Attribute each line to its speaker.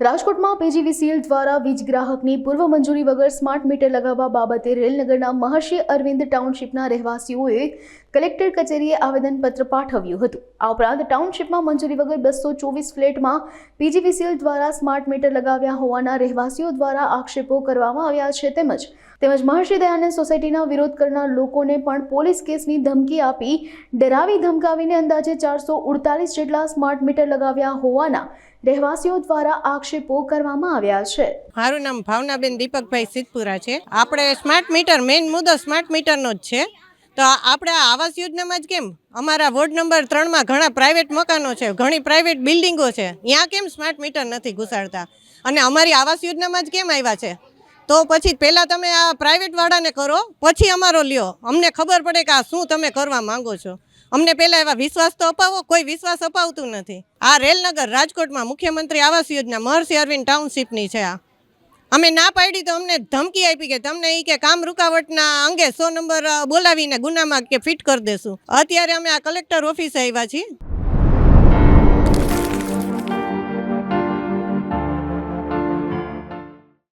Speaker 1: રાજકોટમાં પીજીવીસીએલ દ્વારા વીજ ગ્રાહકની પૂર્વ મંજૂરી વગર સ્માર્ટ મીટર લગાવવા બાબતે રેલનગરના મહર્ષિ અરવિંદ ટાઉનશીપના રહેવાસીઓએ કલેક્ટર કચેરીએ આવેદનપત્ર પાઠવ્યું હતું. આ ઉપરાંત ટાઉનશીપમાં મંજૂરી વગર બસો ચોવીસ ફ્લેટમાં પીજીવીસીએલ દ્વારા સ્માર્ટ મીટર લગાવ્યા હોવાના રહેવાસીઓ દ્વારા આક્ષેપો કરવામાં આવ્યા છે તેમજ તેમજ મહર્ષિ દયાનંદ સોસાયટીના વિરોધ કરનાર લોકોને પણ પોલીસ કેસની ધમકી આપી ડરાવી ધમકાવીને અંદાજે ચારસો જેટલા સ્માર્ટ મીટર લગાવ્યા હોવાના રહેવાસીઓ દ્વારા આક્ષેપો કરવામાં આવ્યા છે.
Speaker 2: મારું નામ ભાવનાબેન દીપકભાઈ સિદ્ધપુરા છે. આપણે સ્માર્ટ મીટર મેઇન મુદ્દો સ્માર્ટ મીટરનો જ છે. તો આપણે આવાસ યોજનામાં જ કેમ? અમારા વોર્ડ નંબર ત્રણમાં ઘણા પ્રાઇવેટ મકાનો છે, ઘણી પ્રાઇવેટ બિલ્ડિંગો છે. ત્યાં કેમ સ્માર્ટ મીટર નથી ઘુસાડતા? અને અમારી આવાસ યોજનામાં જ કેમ આવ્યા છે? તો પછી પહેલાં તમે આ પ્રાઇવેટવાળાને કરો, પછી અમારો લ્યો. અમને ખબર પડે કે આ શું તમે કરવા માંગો છો. અમને પહેલાં એવા વિશ્વાસ તો અપાવો, કોઈ વિશ્વાસ અપાવતું નથી. આ રેલનગર રાજકોટમાં મુખ્યમંત્રી આવાસ યોજના મહર્ષિ અરવિંદ ટાઉનશીપની છે આ. અમે ના પાડી તો અમને ધમકી આપી કે તમને એ કે કામ રૂકાવટના અંગે સો નંબર બોલાવીને ગુનામાં કે ફિટ કરી દેશું. અત્યારે અમે આ કલેક્ટર ઓફિસે આવ્યા છીએ.